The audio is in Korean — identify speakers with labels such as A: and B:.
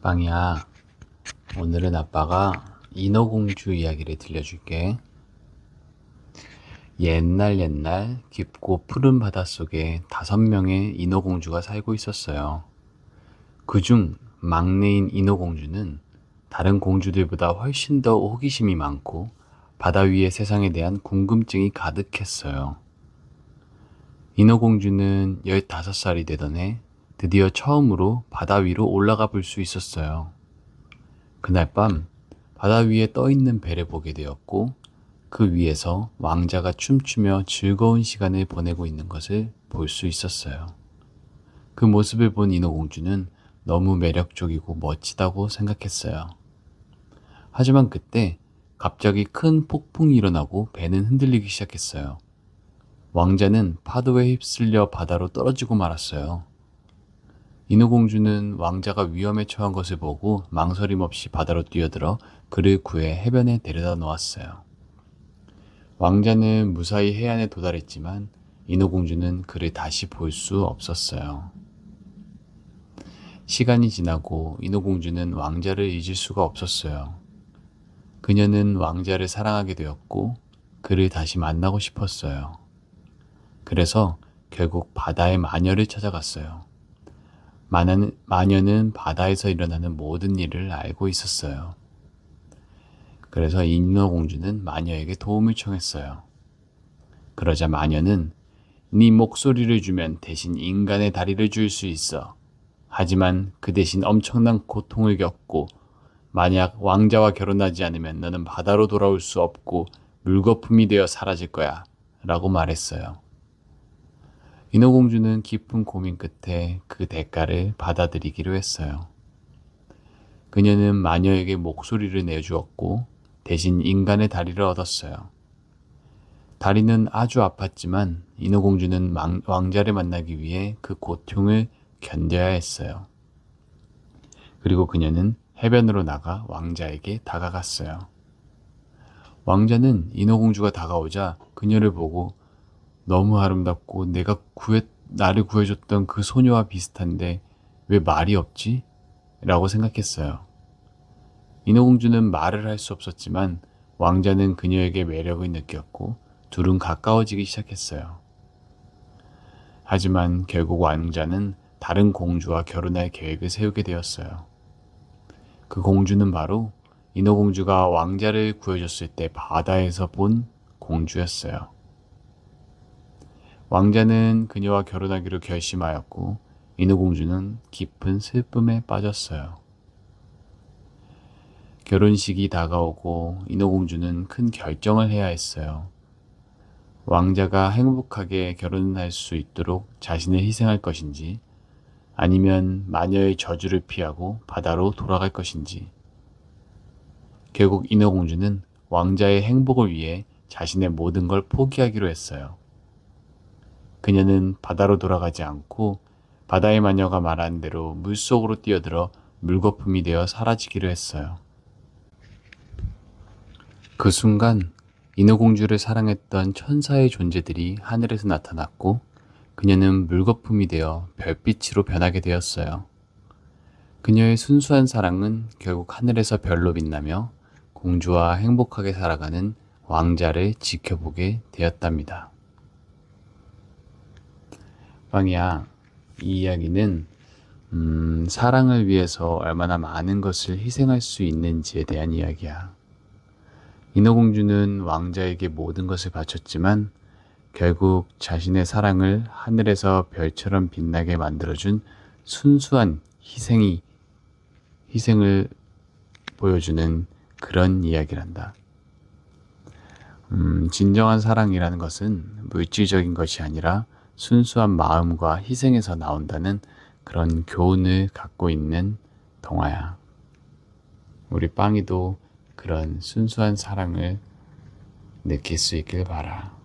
A: 빵이야. 오늘은 아빠가 인어공주 이야기를 들려줄게. 옛날 옛날 깊고 푸른 바닷속에 다섯 명의 인어공주가 살고 있었어요. 그중 막내인 인어공주는 다른 공주들보다 훨씬 더 호기심이 많고 바다 위의 세상에 대한 궁금증이 가득했어요. 인어공주는 15살이 되던 해 드디어 처음으로 바다 위로 올라가 볼 수 있었어요. 그날 밤 바다 위에 떠 있는 배를 보게 되었고 그 위에서 왕자가 춤추며 즐거운 시간을 보내고 있는 것을 볼 수 있었어요. 그 모습을 본 인어공주는 너무 매력적이고 멋지다고 생각했어요. 하지만 그때 갑자기 큰 폭풍이 일어나고 배는 흔들리기 시작했어요. 왕자는 파도에 휩쓸려 바다로 떨어지고 말았어요. 인어공주는 왕자가 위험에 처한 것을 보고 망설임 없이 바다로 뛰어들어 그를 구해 해변에 데려다 놓았어요. 왕자는 무사히 해안에 도달했지만 인어공주는 그를 다시 볼 수 없었어요. 시간이 지나고 인어공주는 왕자를 잊을 수가 없었어요. 그녀는 왕자를 사랑하게 되었고 그를 다시 만나고 싶었어요. 그래서 결국 바다의 마녀를 찾아갔어요. 마녀는, 마녀는 바다에서 일어나는 모든 일을 알고 있었어요. 그래서 인어공주는 마녀에게 도움을 청했어요. 그러자 마녀는 네 목소리를 주면 대신 인간의 다리를 줄 수 있어. 하지만 그 대신 엄청난 고통을 겪고 만약 왕자와 결혼하지 않으면 너는 바다로 돌아올 수 없고 물거품이 되어 사라질 거야. 라고 말했어요. 인어공주는 깊은 고민 끝에 그 대가를 받아들이기로 했어요. 그녀는 마녀에게 목소리를 내주었고 대신 인간의 다리를 얻었어요. 다리는 아주 아팠지만 인어공주는 망- 왕자를 만나기 위해 그 고통을 견뎌야 했어요. 그리고 그녀는 해변으로 나가 왕자에게 다가갔어요. 왕자는 인어공주가 다가오자 그녀를 보고 너무 아름답고 내가 구해, 나를 구해줬던 그 소녀와 비슷한데 왜 말이 없지? 라고 생각했어요. 인어공주는 말을 할 수 없었지만 왕자는 그녀에게 매력을 느꼈고 둘은 가까워지기 시작했어요. 하지만 결국 왕자는 다른 공주와 결혼할 계획을 세우게 되었어요. 그 공주는 바로 인어공주가 왕자를 구해줬을 때 바다에서 본 공주였어요. 왕자는 그녀와 결혼하기로 결심하였고 인어공주는 깊은 슬픔에 빠졌어요. 결혼식이 다가오고 인어공주는 큰 결정을 해야 했어요. 왕자가 행복하게 결혼할 수 있도록 자신을 희생할 것인지 아니면 마녀의 저주를 피하고 바다로 돌아갈 것인지. 결국 인어공주는 왕자의 행복을 위해 자신의 모든 걸 포기하기로 했어요. 그녀는 바다로 돌아가지 않고 바다의 마녀가 말한 대로 물속으로 뛰어들어 물거품이 되어 사라지기로 했어요. 그 순간 인어공주를 사랑했던 천사의 존재들이 하늘에서 나타났고 그녀는 물거품이 되어 별빛으로 변하게 되었어요. 그녀의 순수한 사랑은 결국 하늘에서 별로 빛나며 공주와 행복하게 살아가는 왕자를 지켜보게 되었답니다. 빵이야, 이 이야기는 음, 사랑을 위해서 얼마나 많은 것을 희생할 수 있는지에 대한 이야기야. 인어공주는 왕자에게 모든 것을 바쳤지만 결국 자신의 사랑을 하늘에서 별처럼 빛나게 만들어준 순수한 희생이 희생을 보여주는 그런 이야기란다. 음, 진정한 사랑이라는 것은 물질적인 것이 아니라 순수한 마음과 희생에서 나온다는 그런 교훈을 갖고 있는 동화야. 우리 빵이도 그런 순수한 사랑을 느낄 수 있길 바라.